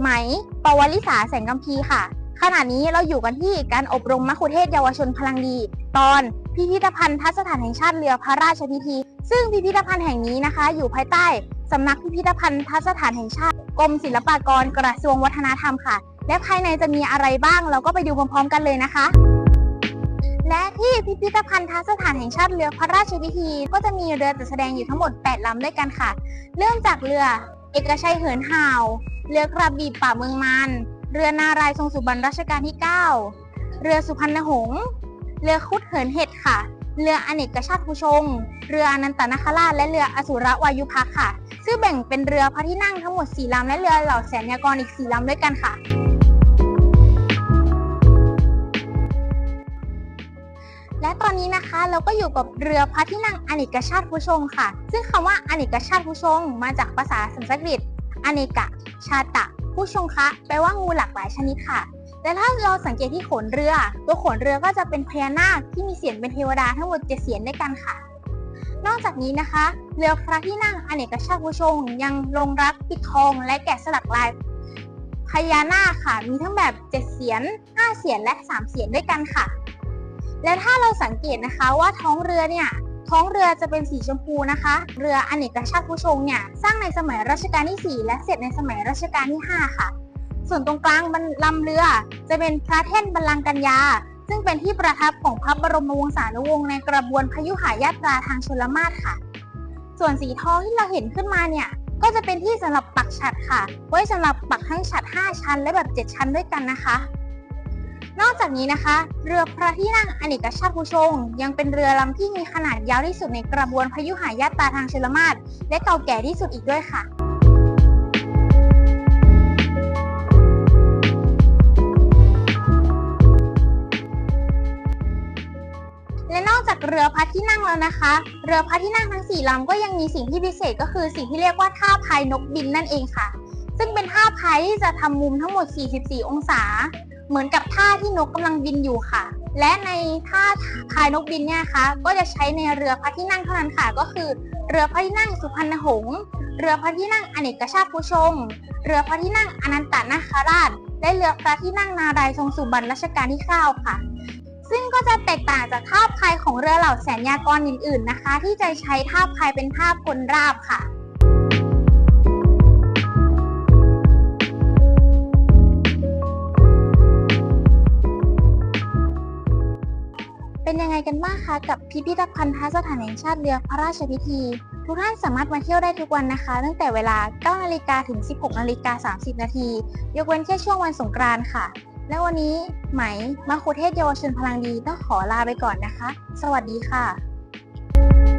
ไหม ปวลิสาแสงกัมพีค่ะ ขณะนี้เราอยู่กันที่การอบรมมัคคุเทศเยาวชนพลังดี ตอนพิพิธภัณฑ์ทัศสถานแห่งชาติเรือพระราชพิธี ซึ่งพิพิธภัณฑ์แห่งนี้นะคะ อยู่ภายใต้สำนักพิพิธภัณฑ์ทัศสถานแห่งชาติ กรมศิลปากรกระทรวงวัฒนธรรมค่ะ และภายในจะมีอะไรบ้าง เราก็ไปดูพร้อมๆกันเลยนะคะและที่พิพิธภัณฑ์ทัศสถานแห่งชาติเรือพระราชพิธี ก็จะมีเรือจัดแสดงอยู่ทั้งหมด 8 ลำด้วยกันค่ะ เริ่มจากเรือ เอกชัยเหินห่าว เรือกระบี่ป่าเมืองมัน เรือนารายทรงสุบรรณรัชกาลที่ 9 เรือสุพรรณหงษ์ เรือคุดเหินเห็ดค่ะ เรืออเนกชาติภูชง เรืออนันตนาคราชและเรืออสุรวายุพักค่ะ ซึ่งแบ่งเป็นเรือพระที่นั่งทั้งหมด 4 ลำและเรือเหล่าแสนยากรอีก 4 ลำด้วยกันค่ะ และตอนนี้นะคะเราก็อยู่กับเรือพระที่นั่งอเนกชาติผู้ชงค่ะ ซึ่งคำว่าอเนกชาติผู้ชง มาจากภาษาสันสกฤตอเนกชาตะ ผู้ชงคะแปลว่างูหลากหลายชนิดค่ะและถ้าเราสังเกตที่โขนเรือ ตัวโขนเรือก็จะเป็นพญานาคที่มีเสียนเป็นเทวดาทั้งหมดเจ็ดเสียนด้วยกันค่ะ นอกจากนี้นะคะ เรือพระที่นั่งอเนกชาติผู้ชง ยังลงรักปิดทองและแกะสลักลายพญานาคค่ะมีทั้งแบบเจ็ดเสียนห้าเสียนและสามเสียนด้วยกันค่ะ และถ้าเราสังเกตนะคะว่าท้องเรือเนี่ยท้องเรือจะเป็นสีชมพูนะคะ เรืออเนกชาติผู้ชงเนี่ยสร้างในสมัยรัชกาลที่ 4 และเสร็จในสมัยรัชกาลที่ 5 ค่ะ ส่วนตรงกลางบันลำเรือ จะเป็นพระแท่นบัลลังก์กัญญา ซึ่งเป็นที่ประทับของพระบรมวงศานุวงศ์ในกระบวนพยุหายาตราทางชลมาศค่ะ ส่วนสีทองที่เราเห็นขึ้นมาเนี่ยก็จะเป็นที่สำหรับปักฉัดค่ะ ไว้สำหรับปักทั้งฉัด 5 ชั้นและแบบ 7 ชั้นด้วยกันนะคะ นอกจากนี้นะคะ เรือพระที่นั่งอเนกชาติผู้ชง ยังเป็นเรือลำที่มีขนาดยาวที่สุดในกระบวนพยุหายาตราทางชลมาศและเก่าแก่ที่สุดอีกด้วยค่ะและนอกจากเรือพระที่นั่งแล้วนะคะ เรือพระที่นั่งทั้ง4ลำก็ยังมีสิ่งที่พิเศษก็คือสิ่งที่เรียกว่าท่าพายนกบินนั่นเองค่ะ ซึ่งเป็นท่าพายที่จะทำมุมทั้งหมด 44 องศา เหมือนกับท่าที่นกกำลังบินอยู่ค่ะ และในท่าพายนกบินเนี่ยคะก็จะใช้ในเรือพระที่นั่งเท่านั้นค่ะ ก็คือ เรือพระที่นั่งสุพรรณหงษ์เรือพระที่นั่งอเนกชาติผู้ชง เรือพระที่นั่งอนันตนาคราช และเรือพระที่นั่งนารายทรงสุบรรณรัชกาลที่9ค่ะ ซึ่งก็จะแตกต่างจากท่าพายของเรือเหล่าแสนยากรอื่น ๆนะคะ ที่จะใช้ท่าพายเป็นท่าพลราบค่ะ เป็นยังไงกันบ้างคะกับพิพิธภัณฑ์ทัศสถานแห่งชาติเรือพระราชพิธี ทุกท่านสามารถมาเที่ยวได้ทุกวันนะคะ ตั้งแต่เวลา 9 นาฬิกาถึง 16 นาฬิกา 30 นาที ยกเว้นแค่ช่วงวันสงกรานต์ค่ะ และวันนี้ไหมมาคุเทศเยาวชนพลังดีต้องขอลาไปก่อนนะคะ สวัสดีค่ะ